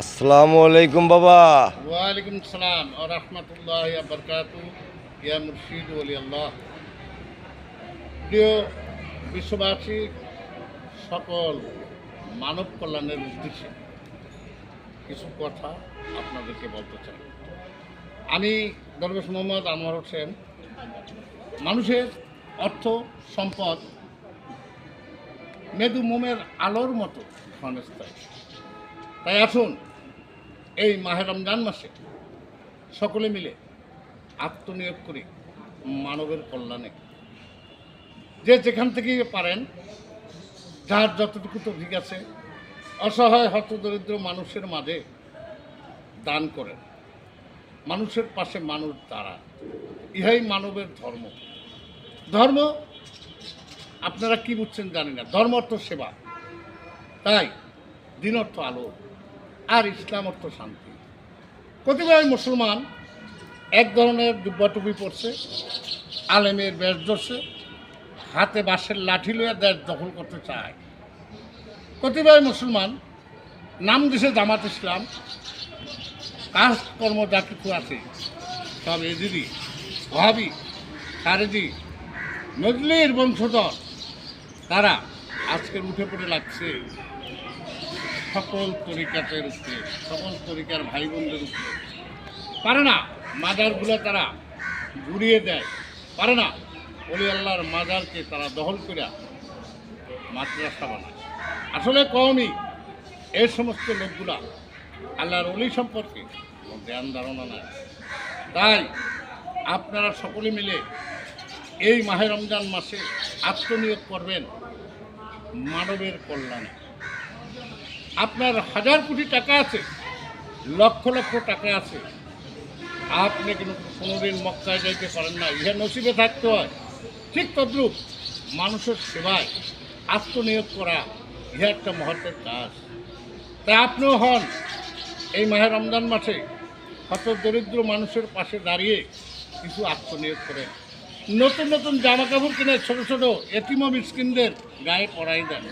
আসসালামু আলাইকুম বাবা। ওয়ালাইকুম সালাম ও রহমতুল্লাহ বরকাত ইয়া মুর্শিদ ওলি আল্লাহ। প্রিয় বিশ্ববাসী, সকল মানব কল্যাণের উদ্দেশ্যে কিছু কথা আপনাদেরকে বলতে চাই। আমি দরবেশ মোহাম্মদ আনোয়ার হোসেন। মানুষের অর্থ, সম্পদ, মেদু মোমের আলোর মতো ক্ষণস্থায়ী। তাই আসুন, এই মাহে রমজান মাসে সকলে মিলে আত্মনিয়োগ করি মানবের কল্যাণে। যে যেখান থেকেই পারেন, যার যতটুকু তো ঠিক আছে, অসহায় হতদরিদ্র মানুষের মাঝে দান করেন। মানুষের পাশে মানুষ দাঁড়ায় ইহাই মানবের ধর্ম। ধর্ম, আপনারা কি বুঝছেন জানি না। ধর্ম অর্থ সেবা। তাই দিন অর্থ আলো। আর ইসলাম অর্থ শান্তি। কতিপয় মুসলমান এক ধরনের দুব্বা টুপি পরছে, আলেমের বেশ ধরছে, হাতে বাঁশের লাঠি লইয়া দেশ দখল করতে চায়। কতিপয় মুসলমান নাম দিছে জামাত ইসলাম, কাজকর্ম যা কিছু আছে, সব এদিদি ওহাবি খারেজি নজলির বংশধর, তারা আজকের উঠে পড়ে লাগছে। সকল তরিকাতের উপরে, সকল তরিকার ভাই বোনদের উপরে। পারে না। মাজারগুলো তারা ঘুরিয়ে দেয়। পারে না। অলি আল্লাহর মাজারকে তারা দখল করে মাদ্রাসা বানায়। আসলে কমই এই সমস্ত লোকগুলা আল্লাহর অলি সম্পর্কে জ্ঞান ধারণা নাই। তাই আপনারা সকলে মিলে এই মাহে রমজান মাসে আত্মনিয়োগ করবেন মানবের কল্যাণে। আপনার হাজার কোটি টাকা আছে, লক্ষ লক্ষ টাকা আছে। আপনি কিন্তু কোনোদিন মক্কায় যাইতে পারেন না ইহা নসিবে থাকতে হয়। ঠিক তদ্রুপ মানুষের সেবায় আত্মনিয়োগ করা, ইহা একটা মহত্বের কাজ। তাই আপনিও হন। এই মাহে রমজান মাসে হত দরিদ্র মানুষের পাশে দাঁড়িয়ে কিছু আত্মনিয়োগ করেন। নতুন নতুন জামা কাপড় কিনে ছোটো ছোটো এতিম মিসকিনদের গায়ে পড়াই দেন।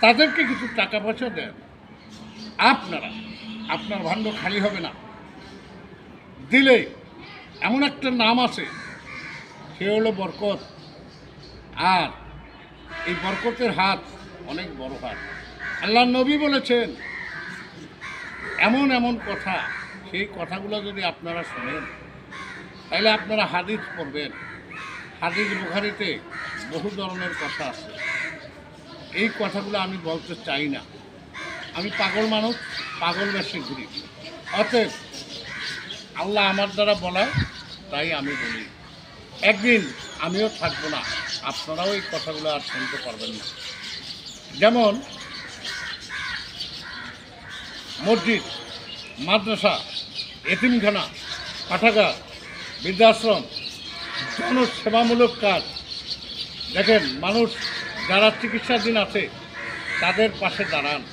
তাদেরকে কিছু টাকা পয়সা দেন। আপনারা, আপনার ভাণ্ড খালি হবে না। দিলে এমন একটা নাম আছে, সে হলো বরকত। আর এই বরকতের হাত অনেক বড় হাত। আল্লাহ নবী বলেছেন, এমন এমন কথা, সেই কথাগুলো যদি আপনারা শোনেন, তাহলে আপনারা হাদিস পড়বেন। হাদিস বুখারিতে বহু ধরনের কথা আছে। এই কথাগুলো আমি বলতে চাই না। আমি পাগল মানুষ, পাগল বেশি ঘুরি। অতএব আল্লাহ আমার দ্বারা বলায়, তাই আমি বলি। একদিন আমিও থাকব না। আপনারাও এই কথাগুলো আর শুনতে পারবেন না। যেমন মসজিদ, মাদ্রাসা, এতিমখানা, পাঠাগার, বৃদ্ধাশ্রম, জনসেবামূলক কাজ। দেখেন, মানুষ যারা চিকিৎসাধীন আছে, তাদের পাশে দাঁড়ান।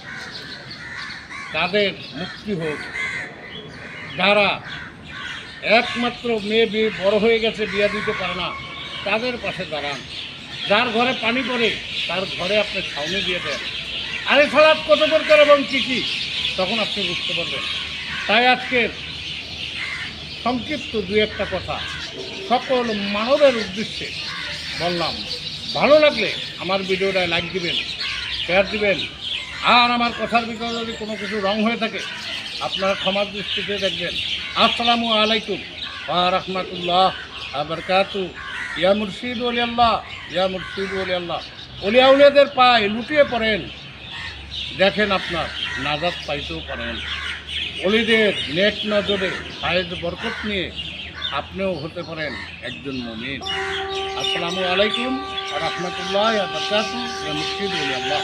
তাদের মুক্তি হোক। যারা একমাত্র মেয়ে বিয়ে বড় হয়ে গেছে, বিয়ে দিতে পারে না, তাদের পাশে দাঁড়ান। যার ঘরে পানি পড়ে, তার ঘরে আপনি ছাউনি দিয়ে দেন। আরে খারাপ কত দরকার এবং কী কী? তখন আপনি বুঝতে পারবেন। তাই আজকের সংক্ষিপ্ত দু একটা কথা। সকল মানবের উদ্দেশ্যে বললাম ভালো লাগলে আমার ভিডিওটা লাইক দিবেন শেয়ার দিবেন। আর আমার কথার ভিতরে যদি কোনো কিছু রং হয়ে থাকে, আপনারা ক্ষমার দৃষ্টিতে দেখবেন। আসসালামু আলাইকুম ওয়া রহমতুল্লাহ আবরকাতু ইয়া মুর্শিদ ওলি আল্লাহ ইয়া মুর্শিদ ওলি আল্লাহ অলিয়া উলিয়াদের পায়ে লুটিয়ে পড়েন। দেখেন আপনার নাজাদ পাইতেও পারেন। অলিদের নেট নজরে সাহেদ বরকত নিয়ে আপনিও হতে পারেন একজন মমিন। আসসালামু আলাইকুম রহমতুল্লাহ মুর্শিদ আল্লাহ।